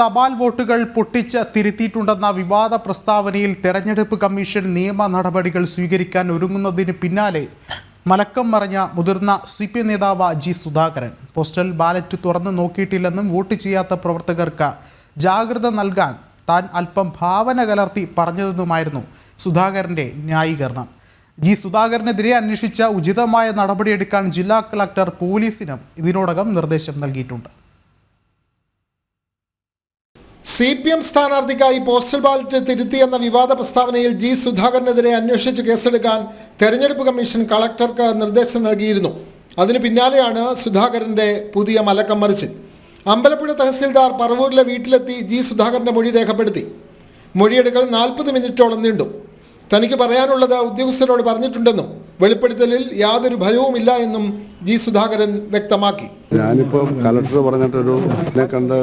തപാൽ വോട്ടുകൾ പൊട്ടിച്ച് തിരുത്തിയിട്ടുണ്ടെന്ന വിവാദ പ്രസ്താവനയിൽ തെരഞ്ഞെടുപ്പ് കമ്മീഷൻ നിയമ നടപടികൾ സ്വീകരിക്കാൻ ഒരുങ്ങുന്നതിന് പിന്നാലെ മലക്കം മറിഞ്ഞ മുതിർന്ന സി പി നേതാവ് ജി സുധാകരൻ. പോസ്റ്റൽ ബാലറ്റ് തുറന്നു നോക്കിയിട്ടില്ലെന്നും വോട്ട് ചെയ്യാത്ത പ്രവർത്തകർക്ക് ജാഗ്രത നൽകാൻ താൻ അല്പം ഭാവന കലർത്തി പറഞ്ഞതെന്നുമായിരുന്നു സുധാകരന്റെ ന്യായീകരണം. ജി സുധാകരനെതിരെ അന്വേഷിച്ച ഉചിതമായ നടപടിയെടുക്കാൻ ജില്ലാ കളക്ടർ പോലീസിനും ഇതിനോടകം നിർദ്ദേശം നൽകിയിട്ടുണ്ട്. സി പി എം സ്ഥാനാർത്ഥിക്കായി പോസ്റ്റൽ ബാലറ്റ് തിരുത്തിയെന്ന വിവാദ പ്രസ്താവനയിൽ ജി സുധാകരനെതിരെ അന്വേഷിച്ച് കേസെടുക്കാൻ തെരഞ്ഞെടുപ്പ് കമ്മീഷൻ കളക്ടർക്ക് നിർദ്ദേശം നൽകിയിരുന്നു. അതിന് പിന്നാലെയാണ് സുധാകരന്റെ പുതിയ മലക്കം മറിച്ച്. അമ്പലപ്പുഴ തഹസിൽദാർ പറവൂരിലെ വീട്ടിലെത്തി ജി സുധാകരന്റെ മൊഴി രേഖപ്പെടുത്തി. മൊഴിയെടുക്കൽ നാൽപ്പത് മിനിറ്റോളം നീണ്ടു. തനിക്ക് പറയാനുള്ളത് ഉദ്യോഗസ്ഥരോട് പറഞ്ഞിട്ടുണ്ടെന്നും വെളിപ്പെടുത്തലിൽ യാതൊരു ഭയവുമില്ല എന്നും ജി സുധാകരൻ വ്യക്തമാക്കി. ഞാനിപ്പം കലക്ടർ പറഞ്ഞിട്ടൊരു എന്നെ കണ്ട്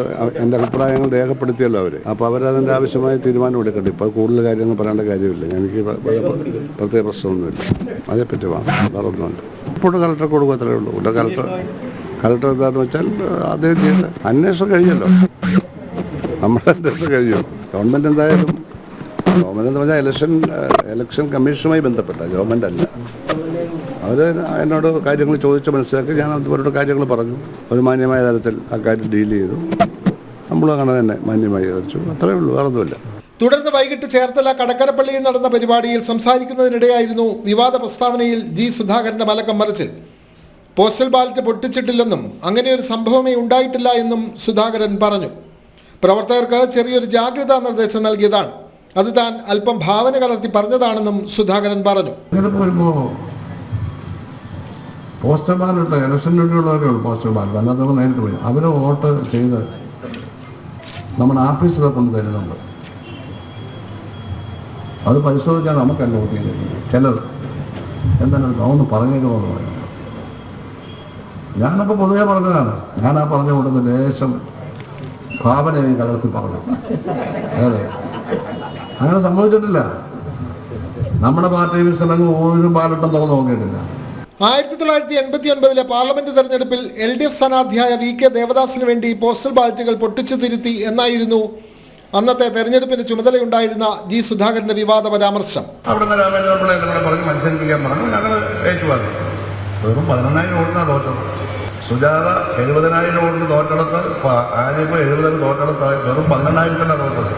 എന്റെ അഭിപ്രായങ്ങൾ രേഖപ്പെടുത്തിയല്ലോ അവർ അപ്പോൾ അവരതിന്റെ ആവശ്യമായ തീരുമാനം എടുക്കട്ടെ. ഇപ്പോൾ കൂടുതൽ കാര്യങ്ങൾ പറയേണ്ട കാര്യമില്ല. എനിക്ക് പ്രത്യേക പ്രശ്നമൊന്നുമില്ല. അതേപ്പറ്റി വേറെ ഇപ്പോൾ കലക്ടർ കൊടുക്കുക അത്രേ ഉള്ളൂ. കലക്ടർ കലക്ടർ എന്താന്ന് വെച്ചാൽ അദ്ദേഹം അന്വേഷണം കഴിഞ്ഞല്ലോ. നമ്മളെ അന്വേഷണം കഴിഞ്ഞു. ഗവൺമെന്റ് എന്തായാലും ഗവൺമെന്റ് എന്ന് പറഞ്ഞാൽ ഇലക്ഷൻ ഇലക്ഷൻ കമ്മീഷനുമായി ബന്ധപ്പെട്ട ഗവൺമെന്റ് അല്ല. അവർ എന്നോട് കാര്യങ്ങൾ ചോദിച്ച് മനസ്സിലാക്കി ഞാൻ അവരോട് കാര്യങ്ങൾ പറഞ്ഞു. ഒരു മാന്യമായ തരത്തിൽ ആ കാര്യം ഡീൽ ചെയ്തു. നമ്മൾ അങ്ങനെ തന്നെ മാന്യമായി വിചാരിച്ചു അത്രേ ഉള്ളൂ വേറെ ഒന്നുമില്ല തുടർന്ന് വൈകിട്ട് ചേർത്തല കടക്കരപ്പള്ളിയിൽ നടന്ന പരിപാടിയിൽ സംസാരിക്കുന്നതിനിടെയായിരുന്നു വിവാദ പ്രസ്താവനയിൽ ജി സുധാകരന്റെ മലക്കം മറിച്ചിൽ. പോസ്റ്റൽ ബാലറ്റ് പൊട്ടിച്ചിട്ടില്ലെന്നും അങ്ങനെ ഒരു സംഭവമേ ഉണ്ടായിട്ടില്ല എന്നും സുധാകരൻ പറഞ്ഞു. പ്രവർത്തകർക്ക് ചെറിയൊരു ജാഗ്രതാ നിർദ്ദേശം നൽകിയതാണ്. അത് താൻ അല്പം ഭാവന കലർത്തി പറഞ്ഞതാണെന്നും സുധാകരൻ പറഞ്ഞു. പോസ്റ്റർ വരുമ്പോൾ പോസ്റ്റൽ ബാലറ്റ് അല്ലാത്തവർ നേരിട്ട് പോയി. അവർ വോട്ട് ചെയ്ത് നമ്മുടെ ആഫീസിലെ കൊണ്ട് തരുന്നുണ്ട്. അത് പരിശോധിച്ചാൽ നമുക്കല്ല വോട്ട് ചെയ്തിരിക്കുന്നത് ചിലത്. എന്തായാലും ഒന്ന് പറഞ്ഞു തരുമോ എന്ന് പറയുന്നത്. ഞാനപ്പോൾ പൊതുവെ പറഞ്ഞതാണ്. ഞാൻ ആ പറഞ്ഞ കൊണ്ടുവന്ന് ലേശം ഭാവനയും കലർത്തി പറഞ്ഞു. അതെ. അങ്ങനെ സംഭവിച്ചിട്ടില്ല. നമ്മുടെ പാർട്ടി സ്ഥലങ്ങൾ ഒരു ബാലട്ടം തുറന്നു നോക്കിയിട്ടില്ല. ആയിരത്തി തൊള്ളായിരത്തി എൺപത്തി ഒൻപതിലെ പാർലമെന്റ് തെരഞ്ഞെടുപ്പിൽ എൽ ഡി എഫ് സ്ഥാനാർത്ഥിയായ വി കെ ദേവദാസിന് വേണ്ടി പോസ്റ്റൽ ബാലറ്റുകൾ പൊട്ടിച്ചു തിരുത്തി എന്നായിരുന്നു അന്നത്തെ തെരഞ്ഞെടുപ്പിന് ചുമതലയുണ്ടായിരുന്ന ജി സുധാകരന്റെ വിവാദ പരാമർശം. അവിടുന്ന് രാമേന്ദ്രൻ പിള്ള എന്നെ കൂടെ പറഞ്ഞ് മത്സരിപ്പിക്കാൻ പറഞ്ഞു. ഞങ്ങൾ ഏറ്റുവാങ്ങി. വെറും പതിനെണ്ണായിരം വോട്ടിനാണ് തോറ്റത്. സുജാത എഴുപതിനായിരം വോട്ടിന് തോറ്റെടുത്ത് ആര്യപ്പോൾ എഴുപതിന് തോറ്റെടുത്ത് വെറും തോറ്റത്.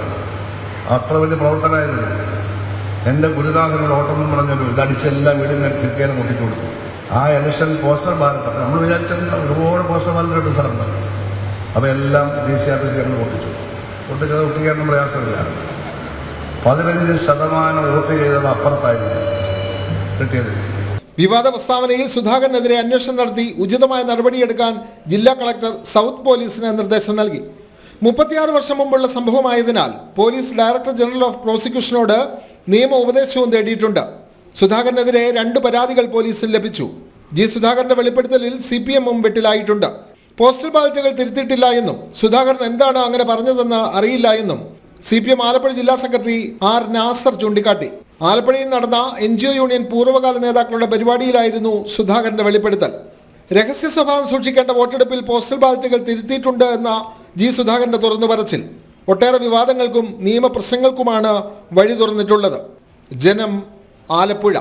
അത്ര വലിയ പ്രവർത്തനമായിരുന്നു എന്റെ ഗുരുദാസന് ഓട്ടമെന്നും പറഞ്ഞൊരു ഇതടിച്ചെല്ലാം വീടിനും ഭിത്തിയാലും മുട്ടിച്ചു കൊടുത്തു ആ ഇലക്ഷൻ പോസ്റ്റർ ബാലറ്റ് നമ്മൾ വിചാരിച്ചത് ഒരുപാട് പോസ്റ്റർ ബാലറ്റ് കിട്ടും സാറിന് അപ്പോൾ എല്ലാം ഡി സി ആഫീസിൽ ഞങ്ങൾ പൊട്ടിച്ചു. പൊട്ടിച്ചത് നമ്മൾ പ്രയാസമില്ല പതിനഞ്ച് ശതമാനം വോട്ട് ചെയ്തത് അപ്പുറത്തായിരുന്നു. കിട്ടിയത്. വിവാദ പ്രസ്താവനയിൽ സുധാകരനെതിരെ അന്വേഷണം നടത്തി ഉചിതമായ നടപടിയെടുക്കാൻ ജില്ലാ കളക്ടർ സൗത്ത് പോലീസിന് നിർദ്ദേശം നൽകി. മുപ്പത്തിയാറ് വർഷം മുമ്പുള്ള സംഭവമായതിനാൽ പോലീസ് ഡയറക്ടർ ജനറൽ ഓഫ് പ്രോസിക്യൂഷനോട് നിയമ ഉപദേശവും തേടിയിട്ടുണ്ട്. സുധാകരനെതിരെ രണ്ട് പരാതികൾ പോലീസിൽ ലഭിച്ചു. ജി സുധാകരന്റെ വെളിപ്പെടുത്തലിൽ സി പി എമ്മും വെട്ടിലായിട്ടുണ്ട്. പോസ്റ്റൽ ബാലറ്റുകൾ തിരുത്തിയിട്ടില്ല എന്നും സുധാകരൻ എന്താണ് അങ്ങനെ പറഞ്ഞതെന്ന് അറിയില്ല എന്നും സി പി എം ആലപ്പുഴ ജില്ലാ സെക്രട്ടറി ആർ നാസർ ചൂണ്ടിക്കാട്ടി. ആലപ്പുഴയിൽ നടന്ന എൻ ജി ഒ യൂണിയൻ പൂർവകാല നേതാക്കളുടെ പരിപാടിയിലായിരുന്നു സുധാകരന്റെ വെളിപ്പെടുത്തൽ. രഹസ്യ സ്വഭാവം സൂക്ഷിക്കേണ്ട വോട്ടെടുപ്പിൽ പോസ്റ്റൽ ബാലറ്റുകൾ തിരുത്തിയിട്ടുണ്ട് എന്ന ജി സുധാകരന്റെ തുറന്നു പറച്ചിൽ ഒട്ടേറെ വിവാദങ്ങൾക്കും നിയമപ്രശ്നങ്ങൾക്കുമാണ് വഴി തുറന്നിട്ടുള്ളത്. ജനം ആലപ്പുഴ.